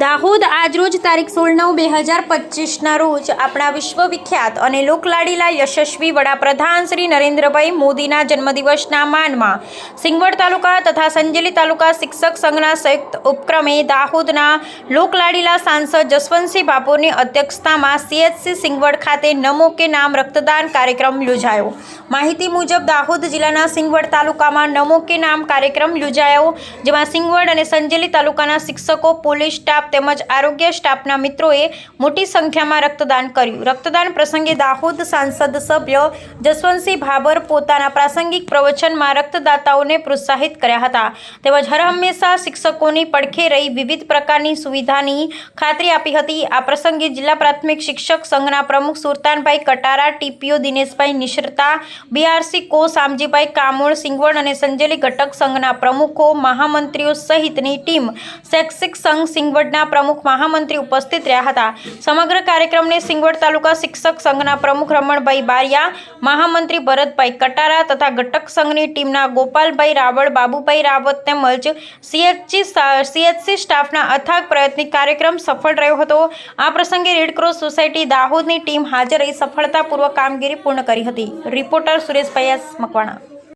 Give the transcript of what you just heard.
દાહોદ આજરોજ તારીખ સોળ નવ બે હજાર પચીસના રોજ આપણા વિશ્વવિખ્યાત અને લોકલાડીલા યશસ્વી વડાપ્રધાન શ્રી નરેન્દ્રભાઈ મોદીના જન્મદિવસના માનમાં સિંગવડ તાલુકા તથા સંજેલી તાલુકા શિક્ષક સંઘના સંયુક્ત ઉપક્રમે દાહોદના લોકલાડીલા સાંસદ જસવંતસિંહ બાપુરની અધ્યક્ષતામાં સીએચસી સિંગવડ ખાતે નમો કે નામ રક્તદાન કાર્યક્રમ યોજાયો. માહિતી મુજબ દાહોદ જિલ્લાના સિંગવડ તાલુકામાં નમો કે નામ કાર્યક્રમ યોજાયો, જેમાં સિંગવડ અને સંજેલી તાલુકાના શિક્ષકો, પોલીસ સ્ટાફ તેમજ આરોગ્ય સ્ટાફના મિત્રોએ મોટી સંખ્યામાં રક્તદાન કર્યું. રક્તદાન પ્રસંગે દાહોદ સાંસદ સભ્ય જસવંતસિંહ ભાભર પોતાના પ્રાસંગિક પ્રવચનમાં રક્તદાતાઓને પ્રોત્સાહિત કર્યા હતા. તેમજ હરહંમેશા શિક્ષકોની પડખે રહી વિવિધ પ્રકારની સુવિધાની ખાતરી આપી હતી. આ પ્રસંગે જિલ્લા પ્રાથમિક શિક્ષક સંઘના પ્રમુખ સુરતાનભાઈ કટારા, ટીપીઓ દિનેશભાઈ નિશ્રતા બીઆરસી કો શામજીભાઈ કામોળ સિંગવડ અને સંજેલી ઘટક સંઘના પ્રમુખો, મહામંત્રીઓ સહિતની ટીમ શૈક્ષિક સંઘ સિંગવડના પ્રમુખ મહામંત્રી ઉપસ્થિત રહ્યા હતા. સમગ્ર કાર્યક્રમને સિંગવડ તાલુકા શિક્ષક સંઘના પ્રમુખ રમણભાઈ બારિયા, મહામંત્રી ભરતભાઈ કટારા તથા ઘટક સંઘની ટીમના ગોપાલભાઈ રાવળ, બાબુભાઈ રાવત તેમજ સીએચસી સીએચસી સ્ટાફના અથાગ પ્રયત્નિક કાર્યક્રમ સફળ રહ્યો હતો. આ પ્રસંગે રેડક્રોસ સોસાયટી દાહોદની ટીમ હાજર રહી સફળતાપૂર્વક કામગીરી પૂર્ણ કરી હતી. રિપોર્ટર સુરેશભાઈ મકવાણા.